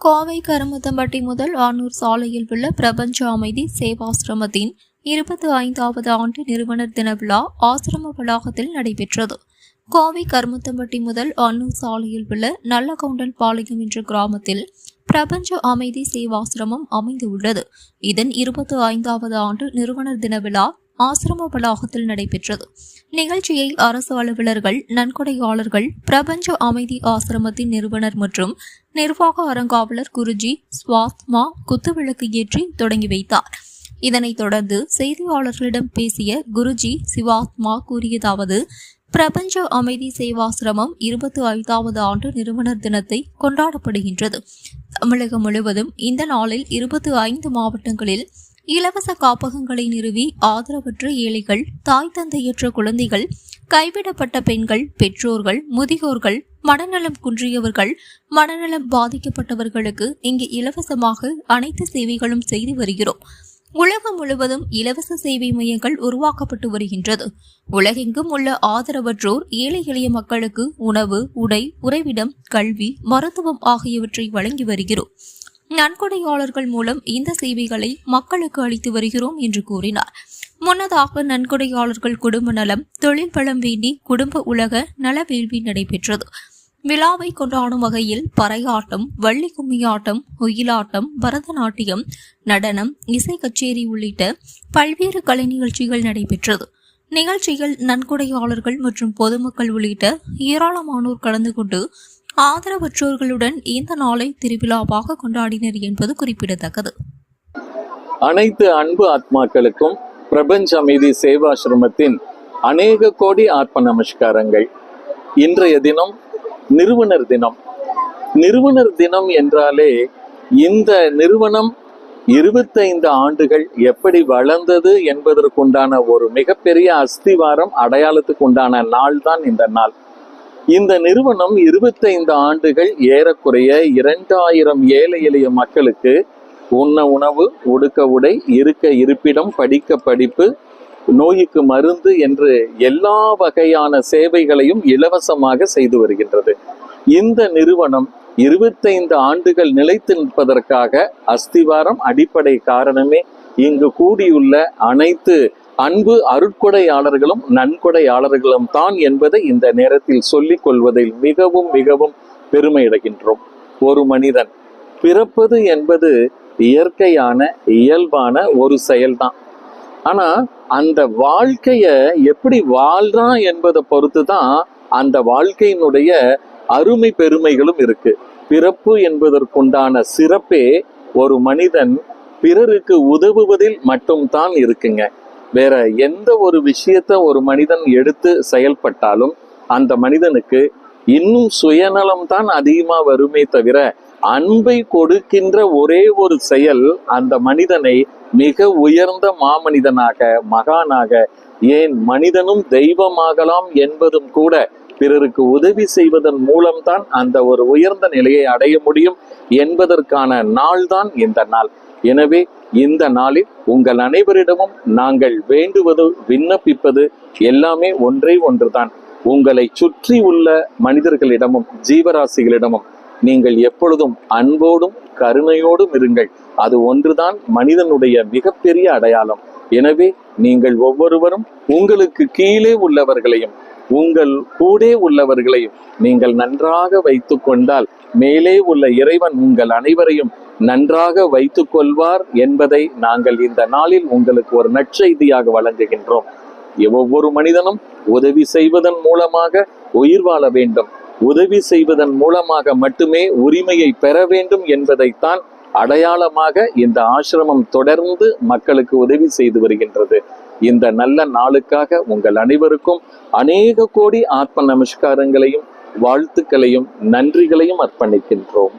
கோவை கருமத்தம்பட்டி முதல் ஆனூர் சாலையில் உள்ள பிரபஞ்ச அமைதி சேவாசிரமத்தின் இருபத்தி ஐந்தாவது ஆண்டு நிறுவனர் தின விழா ஆசிரம வளாகத்தில் நடைபெற்றது. கோவை கருமத்தம்பட்டி முதல் ஆனூர் சாலையில் உள்ள நல்லகவுண்டன் பாளையம் என்ற கிராமத்தில் பிரபஞ்ச அமைதி சேவாசிரமம் அமைந்துள்ளது. இதன் இருபத்தி ஐந்தாவது ஆண்டு நிறுவனர் தின விழா ஆசிரம வளாகத்தில் நடைபெற்றது. நிகழ்ச்சியை அரசு அலுவலர்கள் நன்கொடையாளர்கள் பிரபஞ்ச அமைதி ஆசிரமத்தின் நிறுவனர் மற்றும் நிர்வாக அறங்காவலர் குருஜி ஸ்வாத்மா குத்துவிளக்கு ஏற்றி தொடங்கி வைத்தார். இதனைத் தொடர்ந்து செய்தியாளர்களிடம் பேசிய குருஜி சிவாத்மா கூறியதாவது பிரபஞ்ச அமைதி சேவாசிரமம் இருபத்தி ஐந்தாவது ஆண்டு நிறுவனர் தினத்தை கொண்டாடப்படுகின்றது. தமிழகம் முழுவதும் இந்த நாளில் இருபத்தி ஐந்து மாவட்டங்களில் இலவச காப்பகங்களை நிறுவி ஆதரவற்ற ஏழைகள் தாய் தந்தையற்ற குழந்தைகள் கைவிடப்பட்ட பெண்கள் பெற்றோர்கள் முதியோர்கள் மனநலம் குன்றியவர்கள் மனநலம் பாதிக்கப்பட்டவர்களுக்கு இங்கு இலவசமாக அனைத்து சேவைகளும் செய்து வருகிறோம். உலகம் முழுவதும் இலவச சேவை மையங்கள் உருவாக்கப்பட்டு வருகின்றது. உலகெங்கும் உள்ள ஆதரவற்றோர் ஏழை எளிய மக்களுக்கு உணவு உடை உறைவிடம் கல்வி மருத்துவம் ஆகியவற்றை வழங்கி வருகிறோம். நன்கொடையாளர்கள் மூலம் இந்த சேவைகளை மக்களுக்கு அளித்து வருகிறோம் என்று கூறினார். முன்னதாக நன்கொடையாளர்கள் குடும்ப நலம் தொழில் பலம் வேண்டி குடும்ப உலக நல வேள்வி நடைபெற்றது. விழாவை கொண்டாடும் வகையில் பறையாட்டம் வள்ளி கும்மியாட்டம் ஒயிலாட்டம் பரதநாட்டியம் நடனம் இசை கச்சேரி உள்ளிட்ட பல்வேறு கலை நிகழ்ச்சிகள் நடைபெற்றது. நிகழ்ச்சியில் நன்கொடையாளர்கள் மற்றும் பொதுமக்கள் உள்ளிட்ட ஏராளமானோர் கலந்து கொண்டு ஆதரவற்றோர்களுடன் இந்த நாளை திருவிழாவாக கொண்டாடினர் என்பது குறிப்பிடத்தக்கது. அனைத்து அன்பு ஆத்மாக்களுக்கும் பிரபஞ்ச அமைதி சேவாசிரமத்தின் அநேக கோடி ஆத்ம நமஸ்காரங்கள். இன்றைய தினம் நிறுவனர் தினம். நிறுவனர் தினம் என்றாலே இந்த நிறுவனம் இருபத்தைந்து ஆண்டுகள் எப்படி வளர்ந்தது என்பதற்குண்டான ஒரு மிகப்பெரிய அஸ்திவாரம் அடையாளத்துக்கு உண்டான நாள் தான் இந்த நாள். இந்த நிறுவனம் இருபத்தைந்து ஆண்டுகள் ஏறக்குறைய இரண்டாயிரம் ஏழை எளிய மக்களுக்கு உண்ண உணவு உடுக்க உடை இருக்க இருப்பிடம் படிக்க படிப்பு நோய்க்கு மருந்து என்று எல்லா வகையான சேவைகளையும் இலவசமாக செய்து வருகின்றது. இந்த நிறுவனம் இருபத்தைந்து ஆண்டுகள் நிலைத்து நிற்பதற்காக அஸ்திவாரம் அடிப்படை காரணமே இங்கு கூடியுள்ள அனைத்து அன்பு அருட்கொடையாளர்களும் நன்கொடையாளர்களும் தான் என்பதை இந்த நேரத்தில் சொல்லிக் கொள்வதில் மிகவும் மிகவும் பெருமை அடைகின்றோம். ஒரு மனிதன் பிறப்பது என்பது இயற்கையான இயல்பான ஒரு செயல்தான். ஆனா அந்த வாழ்க்கைய எப்படி வாழ்றான் என்பதை பொறுத்து தான் அந்த வாழ்க்கையினுடைய அருமை பெருமைகளும் இருக்கு. பிறப்பு என்பதற்குண்டான சிறப்பே ஒரு மனிதன் பிறருக்கு உதவுவதில் மட்டும்தான் இருக்குங்க. வேற எந்த ஒரு விஷயத்த ஒரு மனிதன் எடுத்து செயல்பட்டாலும் அந்த மனிதனுக்கு இன்னும் சுயநலம் தான் அதிகமா வருமே தவிர அன்பை கொடுக்கின்ற ஒரே ஒரு செயல் அந்த மனிதனை மிக உயர்ந்த மாமனிதனாக மகானாக ஏன் மனிதனும் தெய்வமாகலாம் என்பதும் கூட பிறருக்கு உதவி செய்வதன் மூலம்தான் அந்த ஒரு உயர்ந்த நிலையை அடைய முடியும் என்பதற்கான நாள்தான் இந்த நாள். எனவே இந்த நாளில் உங்கள் அனைவரிடமும் நாங்கள் வேண்டுவது விண்ணப்பிப்பது எல்லாமே ஒன்றே ஒன்றுதான். உங்களை சுற்றி உள்ள மனிதர்களிடமும் ஜீவராசிகளிடமும் நீங்கள் எப்பொழுதும் அன்போடும் கருணையோடும் இருங்கள். அது ஒன்றுதான் மனிதனுடைய மிகப்பெரிய அடையாளம். எனவே நீங்கள் ஒவ்வொருவரும் உங்களுக்கு கீழே உள்ளவர்களையும் உங்கள் கூட உள்ளவர்களையும் நீங்கள் நன்றாக வைத்து கொண்டால் மேலே உள்ள இறைவன் உங்கள் அனைவரையும் நன்றாக வைத்து கொள்வார் என்பதை நாங்கள் இந்த நாளில் உங்களுக்கு ஒரு நற்செய்தியாக வழங்குகின்றோம். ஒவ்வொரு மனிதனும் உதவி செய்வதன் மூலமாக உயிர் வாழ வேண்டும். உதவி செய்வதன் மூலமாக மட்டுமே உரிமையை பெற வேண்டும் என்பதைத்தான் அடையாளமாக இந்த ஆசிரமம் தொடர்ந்து மக்களுக்கு உதவி செய்து வருகின்றது. இந்த நல்ல நாளுக்காக உங்கள் அனைவருக்கும் அநேக கோடி ஆத்ம நமஸ்காரங்களையும் வாழ்த்துக்களையும் நன்றிகளையும் அர்ப்பணிக்கின்றோம்.